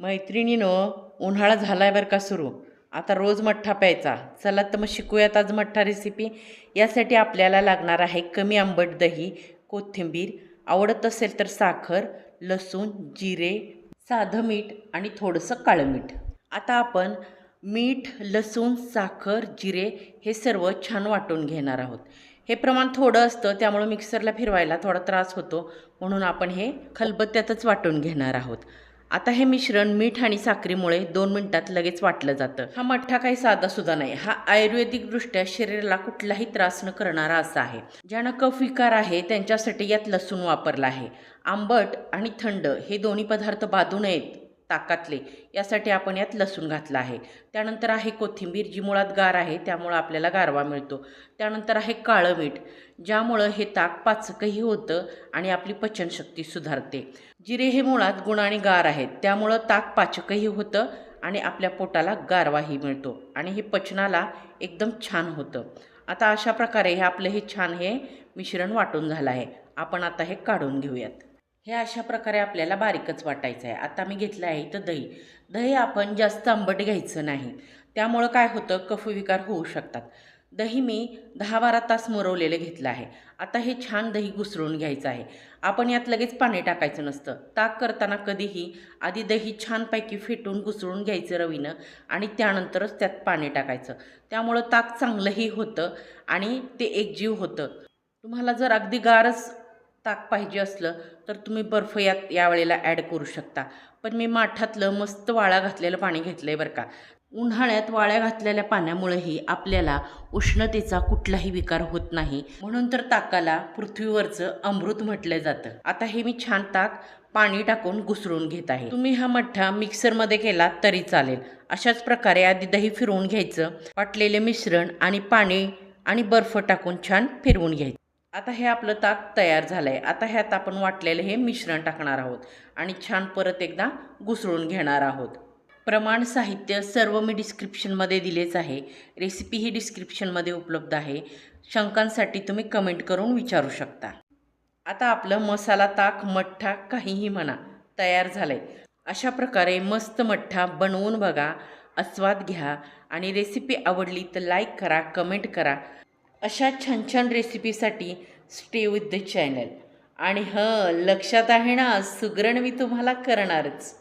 मैत्रिणीनो उन्हाळा झाला आहे बरं का सुरू. आता रोज मठ्ठा प्यायचा. चला तर मग शिकूयात आज मठ्ठा रेसिपी यासाठी आपल्याला लागणार आहे कमी आंबट दही कोथिंबीर आवडत असेल तर साखर लसूण जिरे साधं मीठ आणि थोडंसं काळं मीठ. आता आपण मीठ लसूण साखर जिरे हे सर्व छान वाटून घेणार आहोत. हे प्रमाण थोडं असतं त्यामुळं मिक्सरला फिरवायला थोडा त्रास होतो. म्हणून आपण हे खलबत्त्यातच वाटून घेणार आहोत. आता हे मिश्रण मीठ आणि साखरेमुळे दोन मिनिटात लगेच वाटलं जातं. हा मठ्ठा काही साधा सुद्धा नाही. हा आयुर्वेदिकदृष्ट्या शरीराला कुठलाही त्रास न करणारा असा आहे. ज्यांना कफ विकार आहे त्यांच्यासाठी यात लसूण वापरला आहे. आंबट आणि थंड हे दोन्ही पदार्थ बाधू नयेत. ताकातले. यासाठी आपण यात लसूण घातला आहे. त्यानंतर आहे कोथिंबीर जी मुळात गार आहे त्यामुळं आपल्याला गारवा मिळतो. त्यानंतर आहे काळं मीठ ज्यामुळं हे ताक पाचकही होतं आणि आपली पचनशक्ती सुधारते. जिरे हे मुळात गुण आणि गार आहेत त्यामुळं ताक पाचकही होतं आणि आपल्या पोटाला गारवाही मिळतो आणि हे पचनाला एकदम छान होतं. आता अशा प्रकारे हे आपलं हे छान हे मिश्रण वाटून झालं आहे. आपण आता हे काढून घेऊयात. हे अशा प्रकारे आपल्याला बारीकच वाटायचं आहे. आता मी घेतलं आहे इथं दही. दही आपण जास्त आंबट घ्यायचं नाही. त्यामुळं काय होतं? कफविकार होऊ शकतात. दही मी दहा बारा तास मुरवलेलं घेतलं आहे. आता हे छान दही घुसळून घ्यायचं आहे. आपण यात लगेच पाणी टाकायचं नसतं. ताक करताना कधीही आधी दही छानपैकी फेटून घुसळून घ्यायचं रवीनं आणि त्यानंतरच त्यात पाणी टाकायचं. त्यामुळं ताक चांगलंही होतं आणि ते एकजीव होतं. तुम्हाला जर अगदी गारच ताक पाहिजे असलं तर तुम्ही बर्फ यात यावेळेला ॲड करू शकता. पण मी माठातलं मस्त वाळा घातलेलं पाणी घेतलं आहे बरं का. उन्हाळ्यात वाळ्या घातलेल्या पाण्यामुळेही आपल्याला उष्णतेचा कुठलाही विकार होत नाही. म्हणून तर ताकाला पृथ्वीवरचं अमृत म्हटलं जातं. आता हे मी छान ताक पाणी टाकून घुसळून घेत आहे. तुम्ही हा मठ्ठा मिक्सरमध्ये केला तरी चालेल. अशाच प्रकारे आधी दही फिरवून घ्यायचं वाटलेले मिश्रण आणि पाणी आणि बर्फ टाकून छान फिरवून घ्यायचं. आता हे आपलं ताक तयार झालं आहे आता ह्यात आपण वाटलेलं हे मिश्रण टाकणार आहोत आणि छान परत एकदा घुसळून घेणार आहोत. प्रमाण साहित्य सर्व मी डिस्क्रिप्शनमध्ये दिलेच आहे. रेसिपी ही डिस्क्रिप्शनमध्ये उपलब्ध आहे. शंकांसाठी तुम्ही कमेंट करून विचारू शकता. आता आपलं मसाला ताक मठ्ठा काहीही म्हणा तयार झालं आहे अशा प्रकारे मस्त मठ्ठा बनवून बघा आस्वाद घ्या आणि रेसिपी आवडली तर लाईक करा कमेंट करा. अशा छान छान रेसिपीसाठी स्टे विथ द चॅनल आणि हं लक्षात आहे ना सुगरण मी तुम्हाला करणारच.